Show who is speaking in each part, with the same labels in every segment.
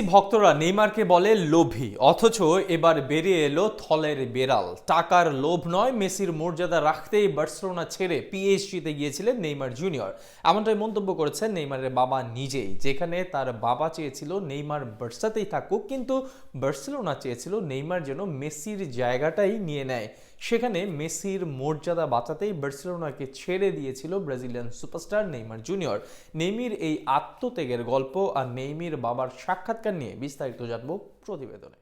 Speaker 1: ভক্তরা নেইমারকে বলে লোভী, অথচ এবার বেরিয়ে এলো থলের বেড়াল। টাকার লোভ নয়, মেসির মর্যাদা রাখতেই বার্সেলোনা ছেড়ে পিএইচডিতে গিয়েছিলেন নেইমার জুনিয়র। এমনটাই মন্তব্য করেছেন নেইমারের বাবা নিজেই, যেখানে তার বাবা চেয়েছিল নেইমার বার্সাতেই থাকুক, কিন্তু বার্সেলোনা চেয়েছিল নেইমার যেন মেসির জায়গাটাই নিয়ে নেয়। সেখানে মেসির মর্যাদা বাঁচাতেই বার্সেলোনাকে ছেড়ে দিয়েছিল ব্রাজিলিয়ান সুপারস্টার নেইমার জুনিয়র। নেইমির এই আত্মত্যাগের গল্প আর নেইমির বাবার সাক্ষাৎকার নিয়ে বিস্তারিত জানব প্রতিবেদনে।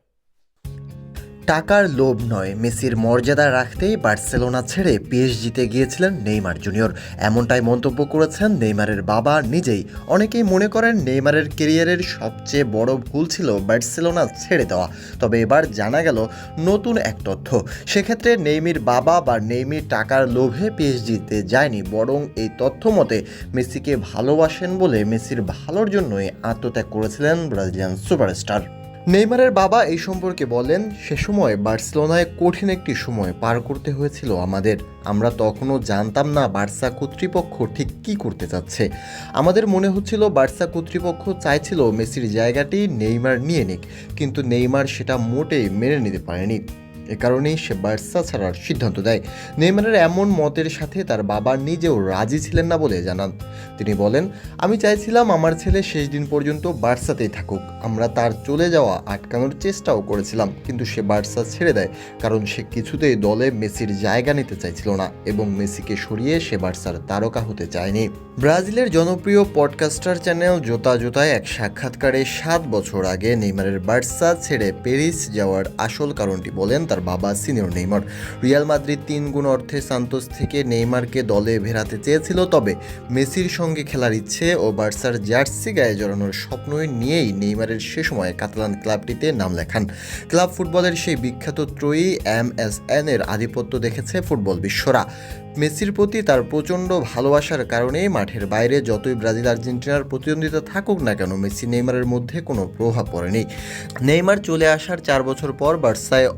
Speaker 2: টাকার লোভ নয়। মেসির মর্যাদা রাখতেই বার্সেলোনা ছেড়ে পিএসজিতে গিয়েছিলেন নেইমার জুনিয়র। এমনটাই মন্তব্য করেছেন নেইমারের বাবা নিজেই। অনেকেই মনে করেন নেইমারের কেরিয়ারের সবচেয়ে বড় ভুল ছিল বার্সেলোনা ছেড়ে দেওয়া। তবে এবার জানা গেল নতুন এক তথ্য। সেক্ষেত্রে নেইমির বাবা বা নেইমির টাকার লোভে পিএস পিএসজিতে যায়নি, বরং এই তথ্য মতে মেসিকে ভালোবাসেন বলে মেসির ভালোর জন্যই আত্মত্যাগ করেছিলেন ব্রাজিলিয়ান সুপারস্টার। নেইমারের বাবা এই সম্পর্কে বলেন, সে সময় বার্সেলোনায় কঠিন একটি সময় পার করতে হয়েছিল আমাদের। আমরা তখনও জানতাম না বার্সা কর্তৃপক্ষ ঠিক কী করতে চাচ্ছে। আমাদের মনে হচ্ছিল বার্সা কর্তৃপক্ষ চাইছিল মেসির জায়গাটি নেইমার নিয়ে নিক, কিন্তু নেইমার সেটা মোটেই মেনে নিতে পারেনি। এ কারণেই সে বার্সা ছাড়ার সিদ্ধান্ত দেয়। নেইমারের এমন মতের সাথে তার বাবা নিজেও রাজি ছিলেন না বলে জানান। তিনি বলেন, আমি চাইছিলাম আমার ছেলে শেষ দিন পর্যন্ত বার্সাতেই থাকুক। আমরা তার চলে যাওয়া আটকানোর চেষ্টাও করেছিলাম, কিন্তু সে বার্সা ছেড়ে দেয়, কারণ সে কিছুতেই দলে মেসির জায়গা নিতে চাইছিল না এবং মেসিকে সরিয়ে সে বার্সার তারকা হতে চায়নি। ব্রাজিলের জনপ্রিয় পডকাস্টার চ্যানেল জোতা জোতায় এক সাক্ষাৎকারে সাত বছর আগে নেইমারের বার্সা ছেড়ে প্যারিস যাওয়ার আসল কারণটি বলেন তার বাবা সিনিয়র নেইমার। রিয়াল মাদ্রিদ তিন গুণ অর্থে সান্তোস থেকে নেইমারকে দলে ভেরাতে চেয়েছিল, তবে মেসির সঙ্গে খেলার ইচ্ছে ও বার্সার জার্সি গায়ে জড়ানোর স্বপ্নই নিয়েই নেইমারের সে সময় কাতালান ক্লাবটিতে নাম লেখান। ক্লাব ফুটবলের সেই বিখ্যাত ত্রয়ী এম এস এন এর আধিপত্য দেখেছে ফুটবল বিশ্বরা। মেসির প্রতি তার প্রচণ্ড ভালোবাসার কারণে মাঠের বাইরে যতই ব্রাজিল আর্জেন্টিনার প্রতিদ্বন্দ্বিতা থাকুক না কেন, মেসি নেইমারের মধ্যে কোনো প্রভাব পড়েনি। নেইমার চলে আসার চার বছর পর বার্সায়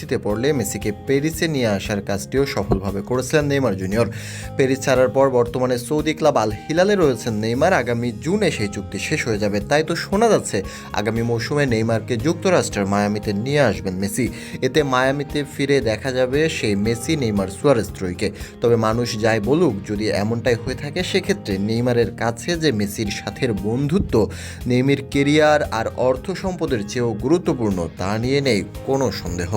Speaker 2: অস্বস্তিতে পড়লে মেসিকে প্যারিসে নিয়ে আসার কাজটিও সফলভাবে করেছিলেন নেইমার জুনিয়র। প্যারিস ছাড়ার পর বর্তমানে সৌদি ক্লাব আল হিলালে রয়েছেন নেইমার। আগামী জুনে সেই চুক্তি শেষ হয়ে যাবে, তাই তো শোনা যাচ্ছে আগামী মৌসুমে নেইমারকে যুক্তরাষ্ট্রের মায়ামিতে নিয়ে আসবেন মেসি। এতে মায়ামিতে ফিরে দেখা যাবে সেই মেসি, নেইমার সুয়ারেস ত্রয়ীকে। তবে মানুষ যাই বলুক, যদি এমনটাই হয়ে থাকে, সেক্ষেত্রে নেইমারের কাছে যে মেসির সাথের বন্ধুত্ব নেইমির কেরিয়ার আর অর্থ সম্পদের চেয়েও গুরুত্বপূর্ণ, তা নিয়ে নেই কোনো সন্দেহ।